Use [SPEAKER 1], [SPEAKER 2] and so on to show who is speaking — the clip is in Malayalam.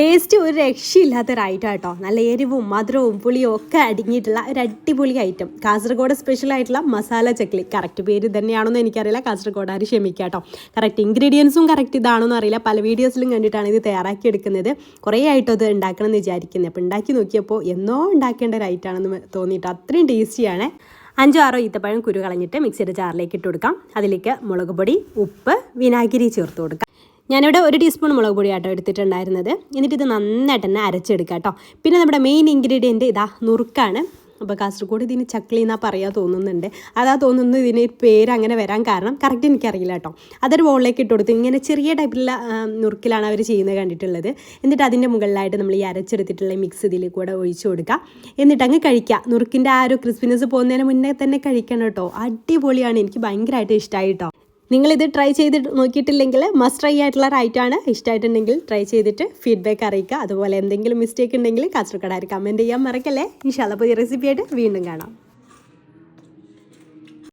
[SPEAKER 1] ടേസ്റ്റ് ഒരു രക്ഷയില്ലാത്ത ഐറ്റം കേട്ടോ നല്ല എരിവും മധുരവും പുളിയും ഒക്കെ അടങ്ങിയിട്ടുള്ള ഒരു അടിപൊളി ഐറ്റം കാസർഗോഡ് സ്പെഷ്യൽ ആയിട്ടുള്ള മസാല ചക്ലി കറക്റ്റ് പേര് തന്നെയാണെന്ന് എനിക്കറിയില്ല. കാസർഗോഡ് ആര് ക്ഷമിക്കുക കേട്ടോ കറക്റ്റ് ഇൻഗ്രീഡിയൻസും കറക്റ്റ് ഇതാണോ അറിയില്ല. പല വീഡിയോസിലും കണ്ടിട്ടാണ് ഇത് തയ്യാറാക്കി എടുക്കുന്നത് കുറേ ആയിട്ടും അത് ഉണ്ടാക്കണം എന്ന് വിചാരിക്കുന്നത് അപ്പോൾ ഉണ്ടാക്കി നോക്കിയപ്പോൾ എന്നോ ഉണ്ടാക്കേണ്ട ഒരു ഐറ്റമാണെന്ന് തോന്നിയിട്ട് അത്രയും ടേസ്റ്റിയാണ് അഞ്ചോ ആറോ ഈത്തപ്പഴം കുരു കളഞ്ഞിട്ട് മിക്സിയുടെ ജാറിലേക്ക് ഇട്ട് കൊടുക്കാം. അതിലേക്ക് മുളക് പൊടി ഉപ്പ് വിനാഗിരി ചേർത്ത് കൊടുക്കാം. ഞാനിവിടെ ഒരു ടീസ്പൂൺ മുളക് പൊടി ആട്ടോ എടുത്തിട്ടുണ്ടായിരുന്നത്. എന്നിട്ട് ഇത് നന്നായിട്ട് തന്നെ അരച്ചെടുക്കാം കേട്ടോ പിന്നെ നമ്മുടെ മെയിൻ ഇൻഗ്രീഡിയന്റ് ഇതാ നുറുക്കാണ്. അപ്പോൾ കാസർഗോഡ് ഇതിന് ചക്ലി എന്നാ പറയാൻ തോന്നുന്നുണ്ട്. അതാ തോന്നുന്നു ഇതിന് പേര് അങ്ങനെ വരാൻ കാരണം കറക്റ്റ് എനിക്കറിയില്ല കേട്ടോ അതൊരു ബോളിലേക്ക് ഇട്ട് കൊടുത്ത്. ഇങ്ങനെ ചെറിയ ടൈപ്പിലുള്ള നുറുക്കിലാണ് അവർ ചെയ്യുന്നത് കണ്ടിട്ടുള്ളത്. എന്നിട്ട് അതിന്റെ മുകളിലായിട്ട് നമ്മൾ ഈ അരച്ചെടുത്തിട്ടുള്ള മിക്സ് ഇതിൽ കൂടെ ഒഴിച്ചു കൊടുക്കുക. എന്നിട്ട് അങ്ങ് കഴിക്കുക. നുറുക്കിന്റെ ആ ഒരു ക്രിസ്പിനെസ് പോകുന്നതിന് മുന്നേ തന്നെ കഴിക്കണം കേട്ടോ അടിപൊളിയാണ്. എനിക്ക് ഭയങ്കരമായിട്ട് ഇഷ്ടമായി കേട്ടോ നിങ്ങളിത് ട്രൈ ചെയ്ത് നോക്കിയിട്ടില്ലെങ്കിൽ മസ്റ്റ് ട്രൈ ആയിട്ടുള്ള റൈറ്റ് ആണ്. ഇഷ്ടമായിട്ടുണ്ടെങ്കിൽ ട്രൈ ചെയ്തിട്ട് ഫീഡ്ബാക്ക് അറിയിക്കുക. അതുപോലെ എന്തെങ്കിലും മിസ്റ്റേക്ക് ഉണ്ടെങ്കിൽ കാസർഗോഡ് കമന്റ് ചെയ്യാൻ മറക്കല്ലേ. ഇൻഷാല്ല പുതിയ റെസിപ്പിയായിട്ട് വീണ്ടും കാണാം.